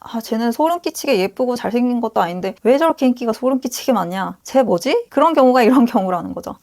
아, 쟤는 소름 끼치게 예쁘고 잘생긴 것도 아닌데 왜 저렇게 인기가 소름 끼치게 많냐? 쟤 뭐지? 그런 경우가 이런 경우라는 거죠.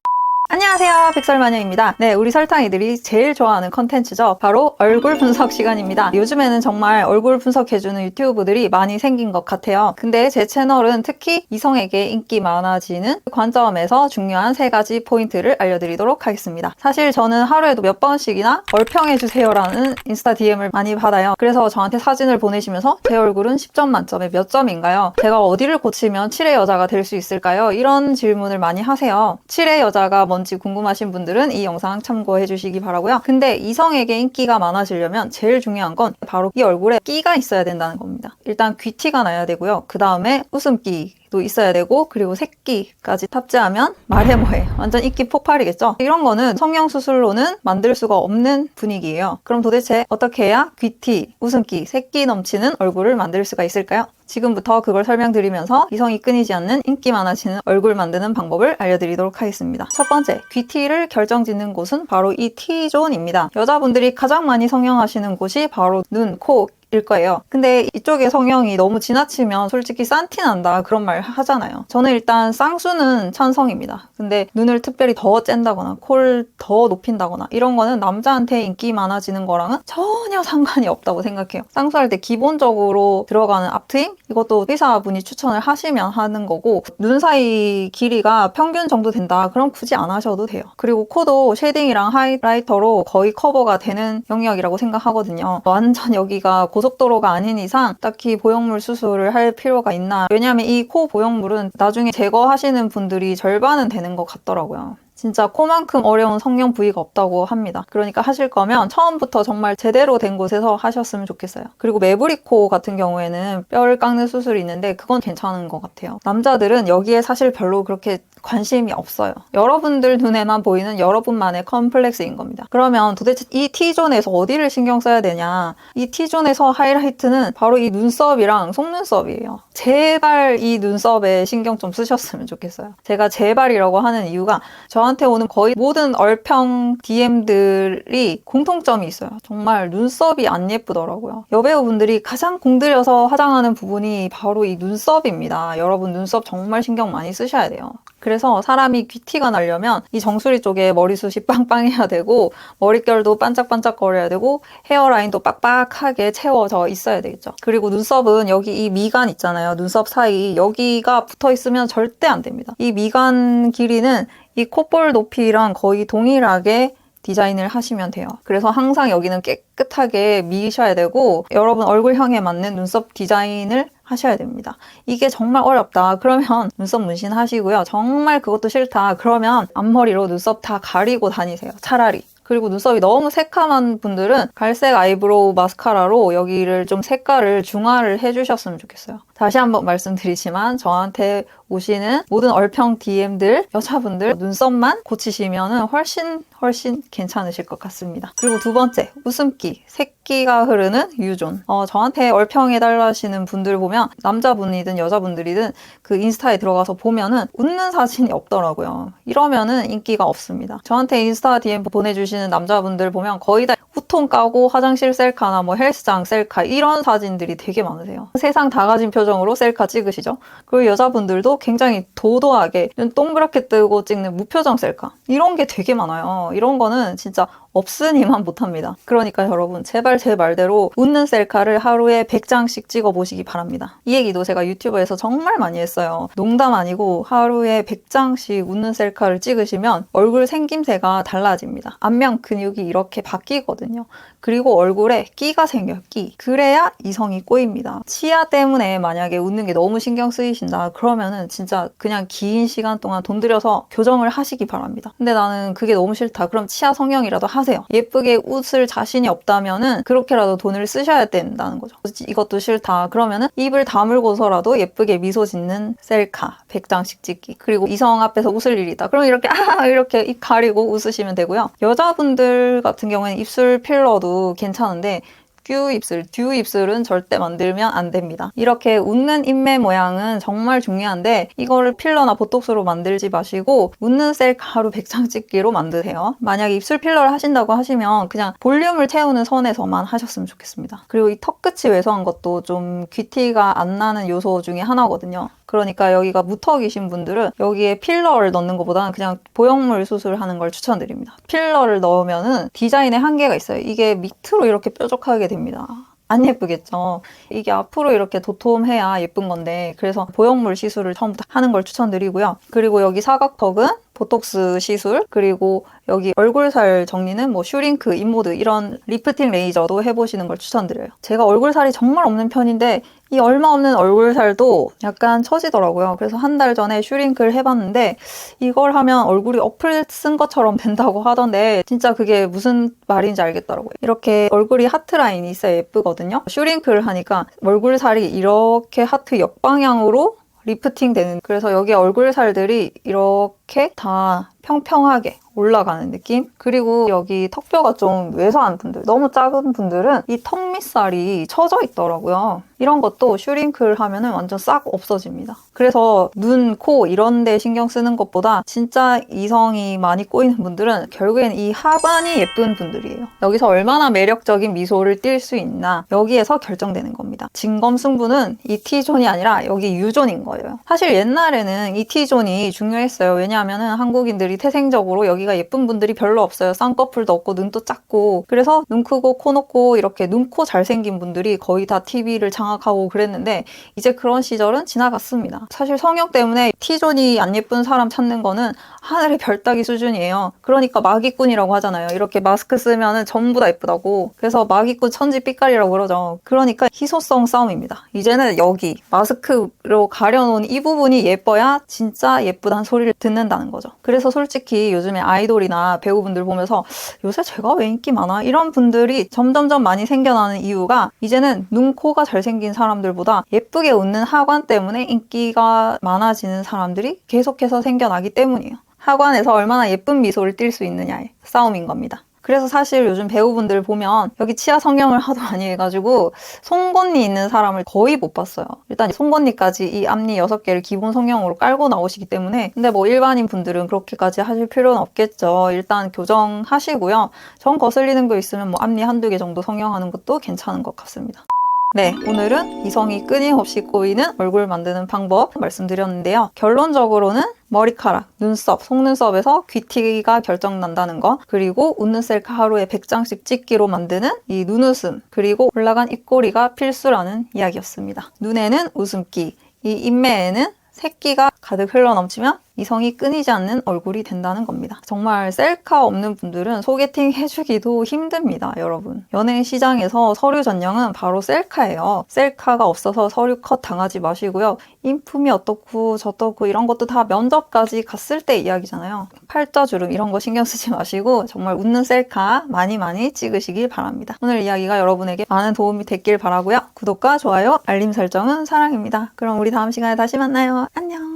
안녕하세요. 백설마녀입니다. 네, 우리 설탕이들이 제일 좋아하는 컨텐츠죠. 바로 얼굴 분석 시간입니다. 요즘에는 정말 얼굴 분석해주는 유튜브들이 많이 생긴 것 같아요. 근데 제 채널은 특히 이성에게 인기 많아지는 관점에서 중요한 세 가지 포인트를 알려드리도록 하겠습니다. 사실 저는 하루에도 몇 번씩이나 얼평해주세요 라는 인스타 DM을 많이 받아요. 그래서 저한테 사진을 보내시면서 제 얼굴은 10점 만점에 몇 점인가요? 제가 어디를 고치면 7의 여자가 될 수 있을까요? 이런 질문을 많이 하세요. 7의 여자가 뭔지 궁금하신 분들은 이 영상 참고해 주시기 바라고요. 근데 이성에게 인기가 많아지려면 제일 중요한 건 바로 이 얼굴에 끼가 있어야 된다는 겁니다. 일단 귀티가 나야 되고요. 그 다음에 웃음기 도 있어야 되고 그리고 새끼까지 탑재하면 말해 뭐해 완전 인기 폭발이겠죠 이런 거는 성형 수술로는 만들 수가 없는 분위기예요 그럼 도대체 어떻게 해야 귀티, 웃음기, 새끼 넘치는 얼굴을 만들 수가 있을까요? 지금부터 그걸 설명드리면서 이성이 끊이지 않는 인기 많아지는 얼굴 만드는 방법을 알려드리도록 하겠습니다. 첫 번째, 귀티를 결정짓는 곳은 바로 이 T존입니다. 여자분들이 가장 많이 성형하시는 곳이 바로 눈, 코, 일 거예요. 근데 이쪽의 성형이 너무 지나치면 솔직히 싼티 난다 그런 말 하잖아요. 저는 일단 쌍수는 찬성입니다. 근데 눈을 특별히 더 쨘다거나 코를 더 높인다거나 이런 거는 남자한테 인기 많아지는 거랑은 전혀 상관이 없다고 생각해요. 쌍수할 때 기본적으로 들어가는 앞트임 이것도 의사분이 추천을 하시면 하는 거고 눈 사이 길이가 평균 정도 된다 그럼 굳이 안 하셔도 돼요. 그리고 코도 쉐딩이랑 하이라이터로 거의 커버가 되는 영역이라고 생각하거든요. 완전 여기가 고 속도로가 아닌 이상 딱히 보형물 수술을 할 필요가 있나 왜냐하면 이 코 보형물은 나중에 제거하시는 분들이 절반은 되는 것 같더라고요. 진짜 코만큼 어려운 성형 부위가 없다고 합니다. 그러니까 하실 거면 처음부터 정말 제대로 된 곳에서 하셨으면 좋겠어요. 그리고 매부리코 같은 경우에는 뼈를 깎는 수술이 있는데 그건 괜찮은 것 같아요. 남자들은 여기에 사실 별로 그렇게 관심이 없어요. 여러분들 눈에만 보이는 여러분만의 컴플렉스인 겁니다. 그러면 도대체 이 T존에서 어디를 신경 써야 되냐? 이 T존에서 하이라이트는 바로 이 눈썹이랑 속눈썹이에요. 제발 이 눈썹에 신경 좀 쓰셨으면 좋겠어요. 제가 제발이라고 하는 이유가 저한테 오는 거의 모든 얼평 DM들이 공통점이 있어요. 정말 눈썹이 안 예쁘더라고요. 여배우분들이 가장 공들여서 화장하는 부분이 바로 이 눈썹입니다. 여러분 눈썹 정말 신경 많이 쓰셔야 돼요. 그래서 사람이 귀티가 나려면 이 정수리 쪽에 머리숱이 빵빵해야 되고 머릿결도 반짝반짝거려야 되고 헤어라인도 빡빡하게 채워져 있어야 되겠죠. 그리고 눈썹은 여기 이 미간 있잖아요. 눈썹 사이 여기가 붙어 있으면 절대 안 됩니다. 이 미간 길이는 이 콧볼 높이랑 거의 동일하게 디자인을 하시면 돼요. 그래서 항상 여기는 깨끗하게 미셔야 되고 여러분 얼굴형에 맞는 눈썹 디자인을 하셔야 됩니다. 이게 정말 어렵다. 그러면 눈썹 문신 하시고요. 정말 그것도 싫다. 그러면 앞머리로 눈썹 다 가리고 다니세요. 차라리. 그리고 눈썹이 너무 새카만 분들은 갈색 아이브로우 마스카라로 여기를 좀 색깔을 중화를 해주셨으면 좋겠어요. 다시 한번 말씀드리지만 저한테 오시는 모든 얼평 DM들 여자분들 눈썹만 고치시면 훨씬 훨씬 괜찮으실 것 같습니다. 그리고 두 번째 웃음기 새끼가 흐르는 유존 어, 저한테 얼평해달라 하시는 분들 보면 남자분이든 여자분들이든 그 인스타에 들어가서 보면은 웃는 사진이 없더라고요. 이러면은 인기가 없습니다. 저한테 인스타 DM 보내주시는 남자분들 보면 거의 다 후통 까고 화장실 셀카나 뭐 헬스장 셀카 이런 사진들이 되게 많으세요. 세상 다 가진 표정으로 셀카 찍으시죠. 그리고 여자분들도 굉장히 도도하게 눈 동그랗게 뜨고 찍는 무표정 셀카 이런 게 되게 많아요. 이런 거는 진짜 없으니만 못합니다. 그러니까 여러분 제발 제 말대로 웃는 셀카를 하루에 100장씩 찍어보시기 바랍니다. 이 얘기도 제가 유튜브에서 정말 많이 했어요. 농담 아니고 하루에 100장씩 웃는 셀카를 찍으시면 얼굴 생김새가 달라집니다. 안면 근육이 이렇게 바뀌거든요. 그리고 얼굴에 끼가 생겨요, 끼. 그래야 이성이 꼬입니다. 치아 때문에 만약에 웃는 게 너무 신경 쓰이신다. 그러면은 진짜 그냥 긴 시간 동안 돈 들여서 교정을 하시기 바랍니다. 근데 나는 그게 너무 싫다. 그럼 치아 성형이라도 하 세요. 예쁘게 웃을 자신이 없다면은 그렇게라도 돈을 쓰셔야 된다는 거죠. 이것도 싫다. 그러면은 입을 다물고서라도 예쁘게 미소 짓는 셀카 100장씩 찍기. 그리고 이성 앞에서 웃을 일이다. 그럼 이렇게 아 이렇게 입 가리고 웃으시면 되고요. 여자분들 같은 경우에는 입술 필러도 괜찮은데 큐 입술, 듀 입술은 절대 만들면 안 됩니다. 이렇게 웃는 인매 모양은 정말 중요한데 이거를 필러나 보톡스로 만들지 마시고 웃는 셀카 하루 100장 찍기로 만드세요. 만약에 입술 필러를 하신다고 하시면 그냥 볼륨을 채우는 선에서만 하셨으면 좋겠습니다. 그리고 이 턱 끝이 왜소한 것도 좀 귀티가 안 나는 요소 중에 하나거든요. 그러니까 여기가 무턱이신 분들은 여기에 필러를 넣는 것보다는 그냥 보형물 수술하는 걸 추천드립니다. 필러를 넣으면은 디자인에 한계가 있어요. 이게 밑으로 이렇게 뾰족하게 됩니다. 안 예쁘겠죠. 이게 앞으로 이렇게 도톰해야 예쁜 건데 그래서 보형물 시술을 처음부터 하는 걸 추천드리고요. 그리고 여기 사각턱은 보톡스 시술 그리고 여기 얼굴살 정리는 뭐 슈링크, 인모드 이런 리프팅 레이저도 해보시는 걸 추천드려요. 제가 얼굴살이 정말 없는 편인데 이 얼마 없는 얼굴살도 약간 처지더라고요. 그래서 한 달 전에 슈링크를 해봤는데 이걸 하면 얼굴이 어플 쓴 것처럼 된다고 하던데 진짜 그게 무슨 말인지 알겠더라고요. 이렇게 얼굴이 하트 라인이 있어야 예쁘거든요. 슈링크를 하니까 얼굴살이 이렇게 하트 역방향으로 리프팅 되는 그래서 여기 얼굴 살들이 이렇게 다 평평하게 올라가는 느낌? 그리고 여기 턱뼈가 좀 왜소한 분들, 너무 작은 분들은 이 턱 밑살이 처져 있더라고요. 이런 것도 슈링크를 하면 완전 싹 없어집니다. 그래서 눈, 코 이런 데 신경 쓰는 것보다 진짜 이성이 많이 꼬이는 분들은 결국엔 이 하반이 예쁜 분들이에요. 여기서 얼마나 매력적인 미소를 띌 수 있나 여기에서 결정되는 겁니다. 진검승부는 이 T존이 아니라 여기 U존인 거예요. 사실 옛날에는 이 T존이 중요했어요. 왜냐하면 한국인들이 태생적으로 여기가 예쁜 분들이 별로 없어요. 쌍꺼풀도 없고 눈도 작고 그래서 눈 크고 코 높고 이렇게 눈, 코 잘생긴 분들이 거의 다 TV를 장악 하고 그랬는데 이제 그런 시절은 지나갔습니다. 사실 성형 때문에 T존이 안 예쁜 사람 찾는 거는 하늘의 별 따기 수준이에요. 그러니까 마기꾼이라고 하잖아요. 이렇게 마스크 쓰면은 전부 다 예쁘다고. 그래서 마기꾼 천지 삐까리라고 그러죠. 그러니까 희소성 싸움입니다. 이제는 여기 마스크로 가려놓은 이 부분이 예뻐야 진짜 예쁘다는 소리를 듣는다는 거죠. 그래서 솔직히 요즘에 아이돌이나 배우분들 보면서 요새 제가 왜 인기 많아? 이런 분들이 점점점 많이 생겨나는 이유가 이제는 눈, 코가 잘생 긴 사람들보다 예쁘게 웃는 하관 때문에 인기가 많아지는 사람들이 계속해서 생겨나기 때문이에요. 하관에서 얼마나 예쁜 미소를 띌 수 있느냐의 싸움인 겁니다. 그래서 사실 요즘 배우분들 보면 여기 치아 성형을 하도 많이 해가지고 송곳니 있는 사람을 거의 못 봤어요. 일단 송곳니까지 이 앞니 6개를 기본 성형으로 깔고 나오시기 때문에 근데 뭐 일반인 분들은 그렇게까지 하실 필요는 없겠죠. 일단 교정하시고요. 정 거슬리는 거 있으면 뭐 앞니 한두 개 정도 성형하는 것도 괜찮은 것 같습니다. 네, 오늘은 이성이 끊임없이 꼬이는 얼굴 만드는 방법 말씀드렸는데요. 결론적으로는 머리카락, 눈썹, 속눈썹에서 귀티가 결정난다는 거, 그리고 웃는 셀카 하루에 100장씩 찍기로 만드는 이 눈웃음, 그리고 올라간 입꼬리가 필수라는 이야기였습니다. 눈에는 웃음기, 이 인매에는 새끼가 가득 흘러넘치면 이성이 끊이지 않는 얼굴이 된다는 겁니다. 정말 셀카 없는 분들은 소개팅 해주기도 힘듭니다, 여러분. 연예인 시장에서 서류 전형은 바로 셀카예요. 셀카가 없어서 서류 컷 당하지 마시고요. 인품이 어떻고 저떻고 이런 것도 다 면접까지 갔을 때 이야기잖아요. 팔자 주름 이런 거 신경 쓰지 마시고 정말 웃는 셀카 많이 많이 찍으시길 바랍니다. 오늘 이야기가 여러분에게 많은 도움이 됐길 바라고요. 구독과 좋아요, 알림 설정은 사랑입니다. 그럼 우리 다음 시간에 다시 만나요. 안녕.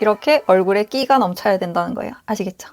이렇게 얼굴에 끼가 넘쳐야 된다는 거예요. 아시겠죠?